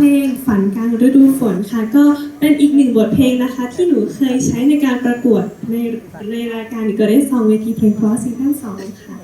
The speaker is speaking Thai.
พลงฝันกลางฤดูฝนค่ะ ก็เป็นอีกหนึ่งบทเพลงนะคะ ที่หนูเคยใช้ในการประกวดในในรายการ g o d d e s Song เวทีเพลงคพราะซีซั่นงค่ะ